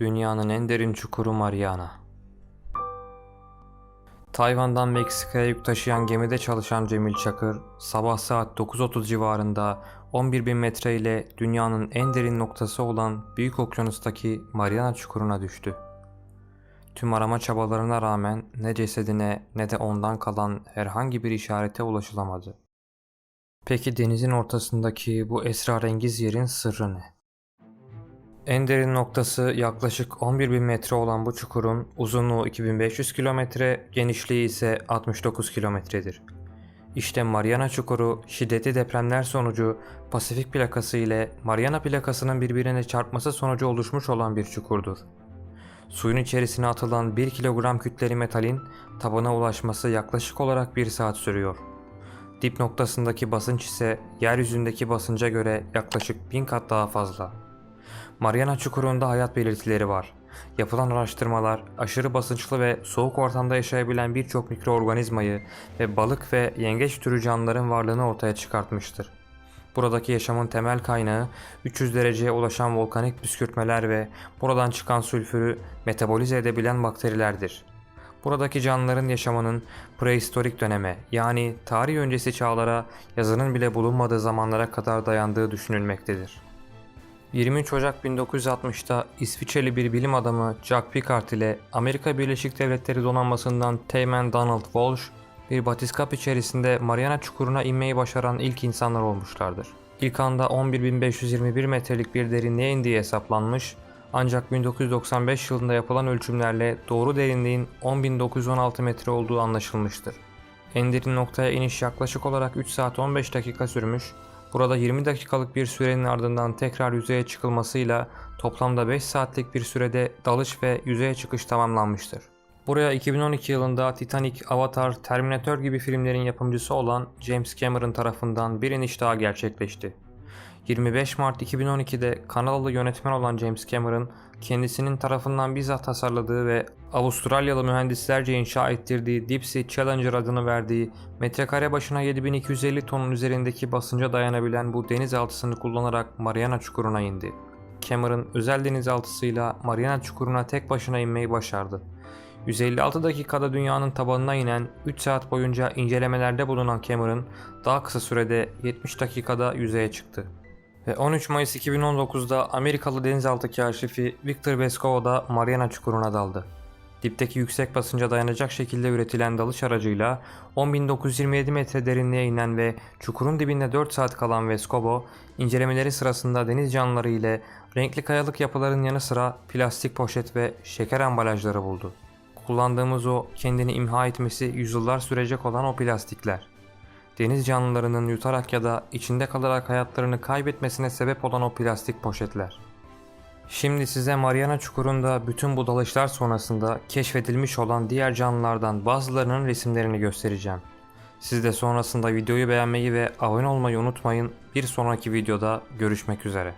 Dünyanın en derin çukuru Mariana. Tayvan'dan Meksika'ya yük taşıyan gemide çalışan Cemil Çakır, sabah saat 9.30 civarında 11.000 metre ile dünyanın en derin noktası olan Büyük Okyanus'taki Mariana Çukuru'na düştü. Tüm arama çabalarına rağmen ne cesedine ne de ondan kalan herhangi bir işarete ulaşılamadı. Peki denizin ortasındaki bu esrarengiz yerin sırrı ne? En derin noktası yaklaşık 11.000 metre olan bu çukurun uzunluğu 2500 kilometre, genişliği ise 69 kilometredir. İşte Mariana Çukuru şiddetli depremler sonucu Pasifik plakası ile Mariana plakasının birbirine çarpması sonucu oluşmuş olan bir çukurdur. Suyun içerisine atılan 1 kilogram kütleli metalin tabana ulaşması yaklaşık olarak 1 saat sürüyor. Dip noktasındaki basınç ise yeryüzündeki basınca göre yaklaşık 1000 kat daha fazla. Mariana Çukuru'nda hayat belirtileri var. Yapılan araştırmalar aşırı basınçlı ve soğuk ortamda yaşayabilen birçok mikroorganizmayı ve balık ve yengeç türü canlıların varlığını ortaya çıkartmıştır. Buradaki yaşamın temel kaynağı 300 dereceye ulaşan volkanik püskürtmeler ve buradan çıkan sülfürü metabolize edebilen bakterilerdir. Buradaki canlıların yaşamının prehistorik döneme yani tarih öncesi çağlara yazının bile bulunmadığı zamanlara kadar dayandığı düşünülmektedir. 23 Ocak 1960'ta İsviçreli bir bilim adamı Jack Pickard ile Amerika Birleşik Devletleri donanmasından Teğmen Donald Walsh bir batiskap içerisinde Mariana Çukuru'na inmeyi başaran ilk insanlar olmuşlardır. İlk anda 11.521 metrelik bir derinliğe indiği hesaplanmış ancak 1995 yılında yapılan ölçümlerle doğru derinliğin 10.916 metre olduğu anlaşılmıştır. En derin noktaya iniş yaklaşık olarak 3 saat 15 dakika sürmüş Burada 20 dakikalık bir sürenin ardından tekrar yüzeye çıkılmasıyla toplamda 5 saatlik bir sürede dalış ve yüzeye çıkış tamamlanmıştır. Buraya 2012 yılında Titanic, Avatar, Terminator gibi filmlerin yapımcısı olan James Cameron tarafından bir iniş daha gerçekleşti. 25 Mart 2012'de Kanadalı yönetmen olan James Cameron, kendisinin tarafından bizzat tasarladığı ve Avustralyalı mühendislerce inşa ettirdiği Deep Sea Challenger adını verdiği metrekare başına 7250 tonun üzerindeki basınca dayanabilen bu denizaltısını kullanarak Mariana Çukuru'na indi. Cameron özel denizaltısıyla Mariana Çukuru'na tek başına inmeyi başardı. 156 dakikada dünyanın tabanına inen 3 saat boyunca incelemelerde bulunan Cameron daha kısa sürede 70 dakikada yüzeye çıktı. Ve 13 Mayıs 2019'da Amerikalı denizaltı kaşifi Victor Vescovo da Mariana Çukuru'na daldı. Dipteki yüksek basınca dayanacak şekilde üretilen dalış aracıyla 10.927 metre derinliğe inen ve çukurun dibinde 4 saat kalan Vescovo, incelemeleri sırasında deniz canlıları ile renkli kayalık yapıların yanı sıra plastik poşet ve şeker ambalajları buldu. Kullandığımız o kendini imha etmesi yüzyıllar sürecek olan o plastikler. Deniz canlılarının yutarak ya da içinde kalarak hayatlarını kaybetmesine sebep olan o plastik poşetler. Şimdi size Mariana Çukuru'nda bütün bu dalışlar sonrasında keşfedilmiş olan diğer canlılardan bazılarının resimlerini göstereceğim. Siz de sonrasında videoyu beğenmeyi ve abone olmayı unutmayın. Bir sonraki videoda görüşmek üzere.